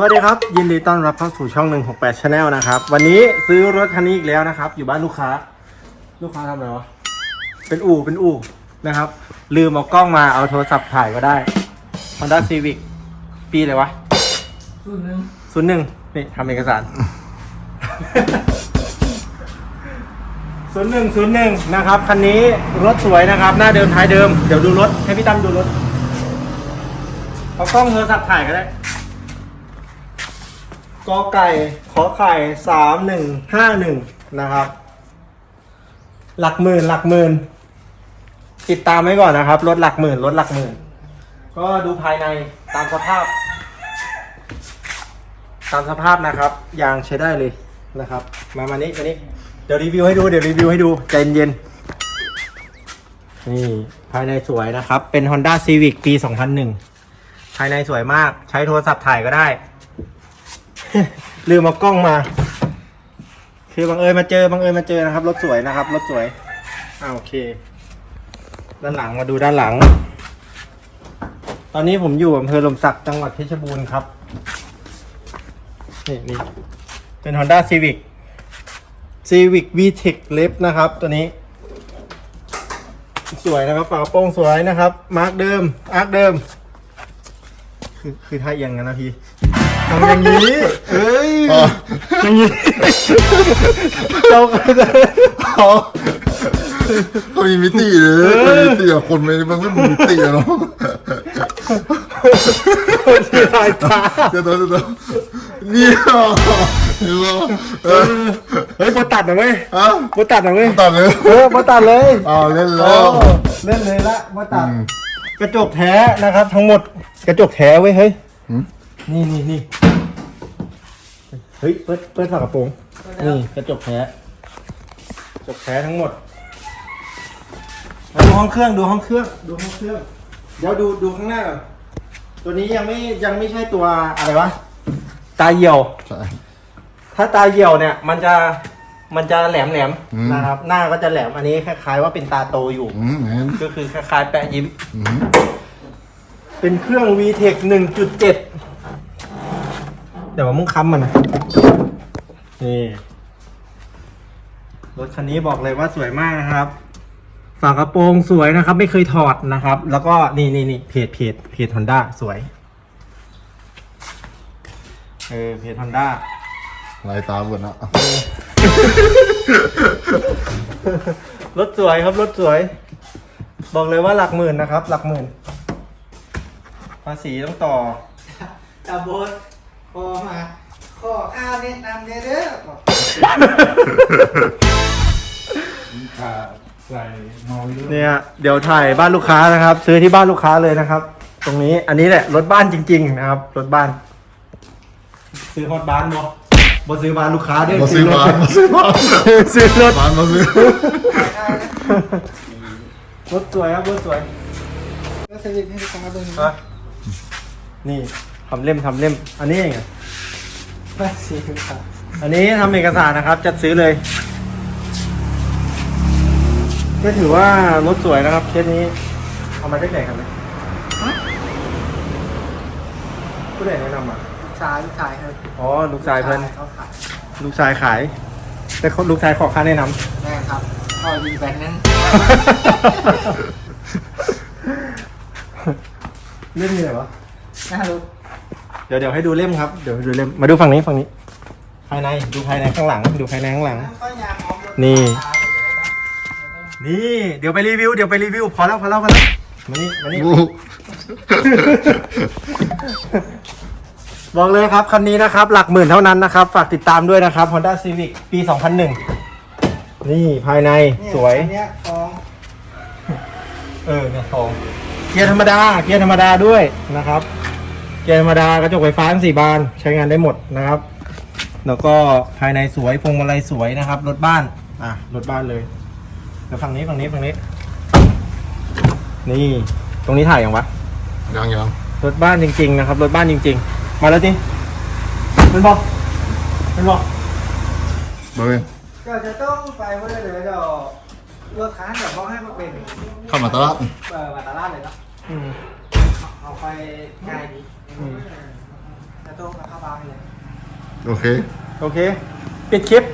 สวัสดีครับ ยินดีต้อนรับเข้าสู่ช่อง 168 Channel นะครับ วันนี้ซื้อรถคันนี้อีกแล้วนะครับ อยู่บ้านลูกค้า ลูกค้าทำอะไรวะ เป็นอู่เป็นอู่นะครับ ลืมเอากล้องมาเอาโทรศัพท์ถ่ายก็ได้ Honda Civic ปีอะไรวะส่วนหนึ่งศูนย์หนึ่งนี่ทำเอกสาร ศูนย์หนึ่งศูนย์หนึ่งนะครับ คันนี้รถสวยนะครับ หน้าเดิมท้ายเดิม เดี๋ยวดูรถ ให้พี่ตั้มดูรถ เอากล้องโทรศัพท์ถ่ายก็ได้ กอไก่ขอไข่สามหนึ่งห้าหนึ่งนะครับ หลักหมื่นหลักหมื่นติดตามไว้ก่อนนะครับรถหลักหมื่นรถหลักหมื่น ก็ดูภายในตามสภาพ ตามสภาพนะครับยางใช้ได้เลยนะครับ มามานี้มานี้เดี๋ยวรีวิวให้ดูเดี๋ยวรีวิวให้ดูใจเย็นนี่ภายในสวยนะครับ เป็น Honda Civic ปี 2001 ภายในสวยมาก ใช้โทรศัพท์ถ่ายก็ได้ ลืมเอากล้องมา คือบังเอิญมาเจอบังเอิญมาเจอนะครับรถสวยนะครับรถสวยอ่าโอเค ด้านหลังมาดูด้านหลัง ตอนนี้ผมอยู่อำเภอลมศักดิ์จังหวัดเพชรบูรณ์ครับนี่นี่เป็น Honda Civic Civic VTEC l e f นะครับ ตัวนี้ สวยนะครับฝากระโปรงสวยนะครับ มาร์กเดิมอาร์คเดิม คือคือถ้าเอียงกันนะพี่ ทำอย่างนี้ เอ้ยอ๋ออย่างนี้เจ้าก็จะเขาเขามีมิติเลยเขามีมิติอะคนไม่มันไม่มีมิติอะเนาะคนที่ลายตาเดี๋ยวเดี๋ยวเดี๋ยวเนี่ยเห็นไหมเออเฮ้ยโบตัดหน่อยเว้ยฮะโบตัดหน่อยเว้ยตัดเลยเออโบตัดเลยอ้าวเล่นโอ้แล้วเล่นเลยละมาตัดอืมกระจกแท้นะครับ ทั้งหมดกระจกแท้เว้ยเฮ้ยหืมนี่นี่นี่ เฮ้ย เปิด เปิดฝากระโปรง นี่กระจกแท้กระจกแท้ทั้งหมดมาดูห้องเครื่อง ดูห้องเครื่อง ดูห้องเครื่อง เดี๋ยวดู ดูข้างหน้าก่อนตัวนี้ยังไม่ ยังไม่ใช่ตัวอะไรวะ ตาเหี่ยว ใช่ ถ้าตาเหี่ยวเนี่ย มันจะ มันจะแหลมแหลมๆอืม นะครับ หน้าก็จะแหลม อันนี้คล้ายๆว่าเป็นตาโตอยู่ อืมเห็นก็คือคล้ายๆแปะยิ้ม อืมเป็นเครื่อง VTEC 1.7เดี๋ยวว่ามึงค้ำมันนะนี่รถคันนี้บอกเลยว่าสวยมากนะครับ ฝากระโปรงสวยนะครับ ไม่เคยถอดนะครับ แล้วก็นี่นี่นี่เพจเพจเพจฮอนด้าสวยเออเพจฮอนด้าลายตาเบิดนะรถสวยครับรถสวย บอกเลยว่าหลักหมื่นนะครับ หลักหมื่นภาษีต้องต่อตาโบด พอมาขอข้าวแนะนำเด้อเด้อบอกขาใส่เมาเยอะเนี่ยเดี๋ยวถ่ายบ้านลูกค้านะครับ ซื้อที่บ้านลูกค้าเลยนะครับ ตรงนี้อันนี้แหละรถบ้านจริง ๆ นะครับรถบ้าน ซื้อฮอตบ้านบ่บ่ซื้อบ้านลูกค้าด้วยมาซื้อบ้านมาซื้อบ้านซื้อรถบ้านมาซื้อรถสวยครับรถสวยก็สวิตให้ลูกค้าเบิ่งฮะนี่ ทำเล่มทำเล่ม อันนี้เองอะภาษีครับอันนี้ทำเอกสารนะครับ จัดซื้อเลยก็ถือว่ารถสวยนะครับเคสนี้ เอามาได้ไหนครับเนี่ยผู้ใดแนะนำอะลูกชายลูกชายครับอ๋อลูกชายเพิ่นเขาขายลูกชายขาย แต่เขาลูกชายขอค่าแนะนแม่ครับพอดีแบบนั้นำเล่มมีอะไรวะน่ารู้ เดี๋ยวเดี๋ยวให้ดูเล่มครับ เดี๋ยวให้ดูเล่ม มาดูฝั่งนี้ฝั่งนี้ ภายใน ดูภายในข้างหลัง ดูภายในข้างหลังก็ยางออมรถนี่ นี่ เดี๋ยวไปรีวิว เดี๋ยวไปรีวิว พอแล้วพอแล้วพอแล้วมานี่มานี่บูบอกเลยครับคันนี้นะครับ หลักหมื่นเท่านั้นนะครับ ฝากติดตามด้วยนะครับ Honda Civic ปี 2001 นี่ภายในเนี่ยสวย อันเนี้ยของเออเนี่ยทอง เกียร์ธรรมดา เกียร์ธรรมดาด้วยนะครับ เกียร์ธรรมดากระจกไฟฟ้าทั้งสี่บานใช้งานได้หมดนะครับ แล้วก็ภายในสวยพวงมาลัยสวยนะครับรถบ้านอะรถบ้านเลยเดี๋ยวฝั่งนี้ฝั่งนี้ฝั่งนี้ นี่ตรงนี้ถ่ายยังวะยังยังรถบ้านจริง ๆ นะครับรถบ้านจริง ๆ มาแล้วจิเป็นบอกเป็นบอกเบอร์ก็จะต้องไปเพื่อเดี๋ยวเดี๋ยวรถค้านเดี๋ยวเขาให้มาเป็นเข้ามาตลาดเปิดมาตลาดเลยเนาะอืม เอาไปง่ายดีอืมจะโต้กับข้าวบางเลย โอเค โอเค ปิดคลิป